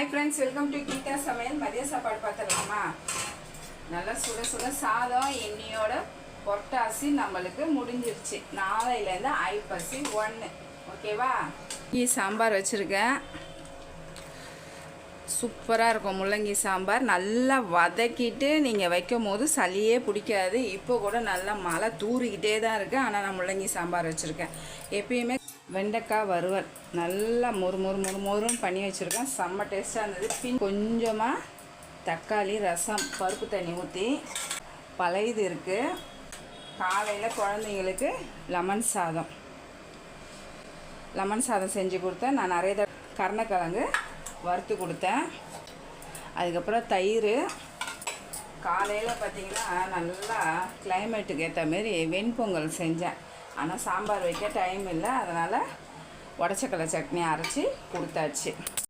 Hi friends welcome to Geetha Samayal மதிய சாப்பாடு பார்த்துடலாமா? நல்லா சுட சுட சாதம் எண்ணியோட பொட்டாசி நம்மளுக்கு முடிஞ்சிருச்சு. நாளையிலேருந்து ஐப்பசி ஒன்று ஓகேவா இ சாம்பார் வச்சுருக்கேன். சூப்பராக இருக்கும் முள்ளங்கி சாம்பார். நல்லா வதக்கிட்டு நீங்கள் வைக்கும் போது சளியே பிடிக்காது. இப்போ கூட நல்லா மழை தூறிக்கிட்டே தான் இருக்குது ஆனால் நான் முள்ளங்கி சாம்பார் வச்சுருக்கேன். எப்பயுமே வெண்டைக்காய் வறுவல். நல்லா மொறு மொறு மொறு மொறுன்னு பண்ணி வச்சுருக்கேன். செம்ம டேஸ்ட்டாக இருந்தது. பின் கொஞ்சமாக தக்காளி ரசம் பருப்பு தண்ணி ஊற்றி பழையது இருக்குது காலையில் குழந்தைங்களுக்கு லெமன் சாதம். லெமன் சாதம் செஞ்சு கொடுத்தேன். நான் நிறைய த கருணக்கிழங்கு வறுத்து கொடுத்தேன். அதுக்கப்புறம் தயிர். காலையில் பார்த்தீங்கன்னா நல்லா கிளைமேட்டுக்கு ஏற்ற மாரி வெண்பொங்கல் செஞ்சேன். ஆனால் சாம்பார் வைக்க டைம் இல்லை. அதனால் உடச்சக்கடலை சட்னி அரைச்சி கொடுத்தாச்சு.